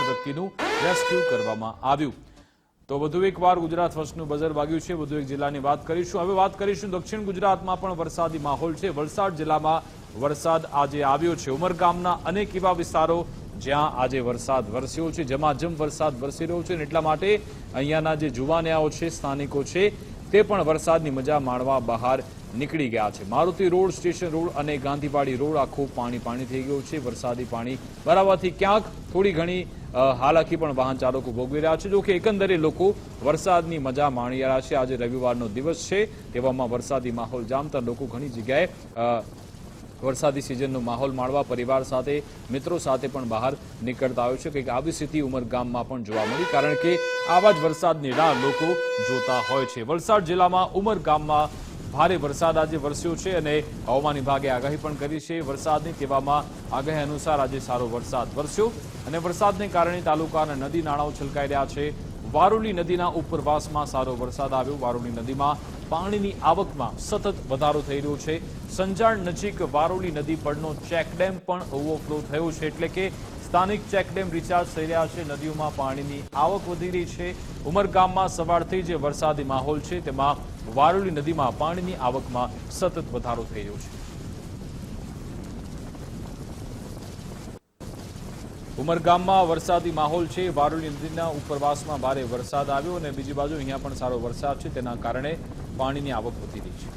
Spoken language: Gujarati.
ડૂબનાર વ્યક્તિનું રેસ્ક્યુ કરવામાં આવ્યું. તો વધુ એક વાર ગુજરાત ફર્સ્ટનું બજાર વાગ્યું છે. વધુ એક જિલ્લાની વાત કરીશું. હવે વાત કરીશું દક્ષિણ ગુજરાતમાં પણ વરસાદી માહોલ છે. વલસાડ જિલ્લામાં વરસાદ આજે આવ્યો છે. ઉમરગામના અનેક એવા વિસ્તારો જ્યાં આજે વરસાદ વરસ્યો છે. જમાજમ વરસાદ વરસી રહ્યો છે અને એટલા માટે અહીંયાના જે જુવાનિયાઓ છે, સ્થાનિકો છે, તે પણ વરસાદની મજા માણવા બહાર નીકળી ગયા છે. મારુતિ રોડ સ્ટેશન રોડ અને ગાંધીવાડી રોડ આખું પાણી પાણી થઈ ગયું છે. વરસાદી પાણી ભરાવાથી ક્યાંક થોડી ઘણી હાલાકી પણ વાહન ચાલકો ભોગવી રહ્યા છે. જો કે એકંદરે લોકો વરસાદની મજા માણી રહ્યા છે. આજે રવિવારનો દિવસ છે. તેવામાં વરસાદી માહોલ જામતા લોકો ઘણી જગ્યાએ વરસાદી સિઝનનો માહોલ માણવા પરિવાર સાથે, મિત્રો સાથે પણ બહાર નીકળતા હોય છે. કંઈક આવી સ્થિતિ ઉમરગામમાં પણ જોવા મળી, કારણ કે આવા જ વરસાદની રાહ લોકો જોતા હોય છે. વલસાડ જિલ્લામાં ઉમરગામમાં ભારે વરસાદ આજે વરસ્યો છે અને હવામાન વિભાગે આગાહી પણ કરી છે. વરસાદની તેવામાં આગાહી અનુસાર આજે સારો વરસાદ વરસ્યો અને વરસાદને કારણે તાલુકાના નદી નાળાઓ છલકાઈ રહ્યા છે. વારોલી નદીના ઉપરવાસમાં સારો વરસાદ આવ્યો. વારોલી નદીમાં પાણીની આવકમાં સતત વધારો થઈ રહ્યો છે. સંજાણ નજીક વારોલી નદી પરનો ચેકડેમ પણ ઓવરફ્લો થયો છે. એટલે કે સ્થાનિક ચેકડેમ રિચાર્જ થઈ રહ્યા છે. નદીઓમાં પાણીની આવક વધી રહી છે. ઉમરગામમાં સવારથી જે વરસાદી માહોલ છે, તેમાં વારોલી નદીમાં પાણીની આવકમાં સતત વધારો થઈ રહ્યો છે. ઉમરગામમાં વરસાદી માહોલ છે. વારોલી નદીના ઉપરવાસમાં ભારે વરસાદ આવ્યો અને બીજી બાજુ અહીંયા પણ સારો વરસાદ છે. તેના કારણે પાણીની આવક વધી રહી છે.